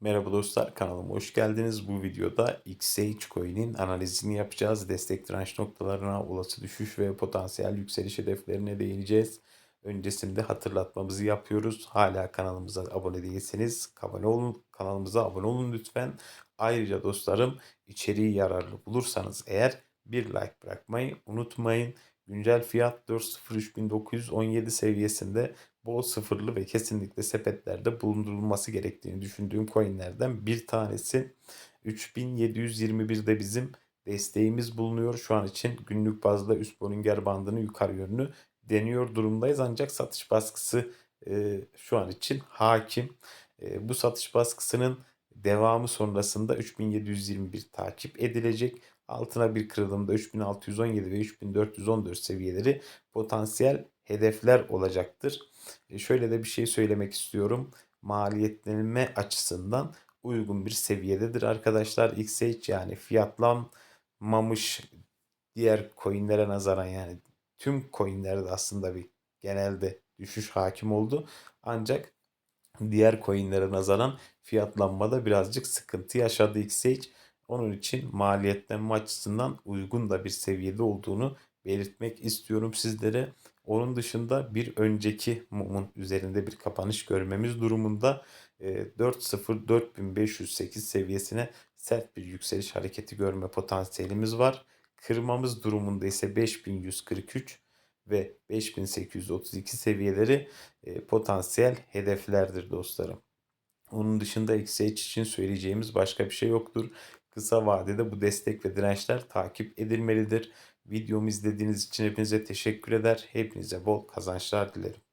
Merhaba dostlar kanalıma hoş geldiniz. Bu videoda XH Coin'in analizini yapacağız. Destek direnç noktalarına, olası düşüş ve potansiyel yükseliş hedeflerine değineceğiz. Öncesinde hatırlatmamızı yapıyoruz. Hala kanalımıza abone değilseniz abone olun, kanalımıza abone olun lütfen. Ayrıca dostlarım içeriği yararlı bulursanız eğer bir like bırakmayı unutmayın. Güncel fiyat 4.03.917 seviyesinde bol sıfırlı ve kesinlikle sepetlerde bulundurulması gerektiğini düşündüğüm coinlerden bir tanesi. 3721'de bizim desteğimiz bulunuyor. Şu an için günlük bazda üst Bollinger bandını yukarı yönlü deniyor durumdayız. Ancak satış baskısı e, şu an için hakim. E, bu satış baskısının devamı sonrasında 3721 takip edilecek. Altına bir kırılımda 3617 ve 3414 seviyeleri potansiyel hedefler olacaktır. E, şöyle de bir şey söylemek istiyorum. Maliyetlenme açısından uygun bir seviyededir arkadaşlar. XH yani fiyatlanmamış diğer coinlere nazaran yani tüm coinlerde aslında bir genelde düşüş hakim oldu. Ancak diğer coinlere nazaran fiyatlanmada birazcık sıkıntı yaşadı XH. Onun için maliyetlenme açısından uygun da bir seviyede olduğunu belirtmek istiyorum sizlere. Onun dışında bir önceki mumun üzerinde bir kapanış görmemiz durumunda 4.04508 seviyesine sert bir yükseliş hareketi görme potansiyelimiz var. Kırmamız durumunda ise 5143 ve 5832 seviyeleri potansiyel hedeflerdir dostlarım. Onun dışında XH için söyleyeceğimiz başka bir şey yoktur. Kısa vadede bu destek ve dirençler takip edilmelidir. Videomu izlediğiniz için hepinize teşekkür eder. Hepinize bol kazançlar dilerim.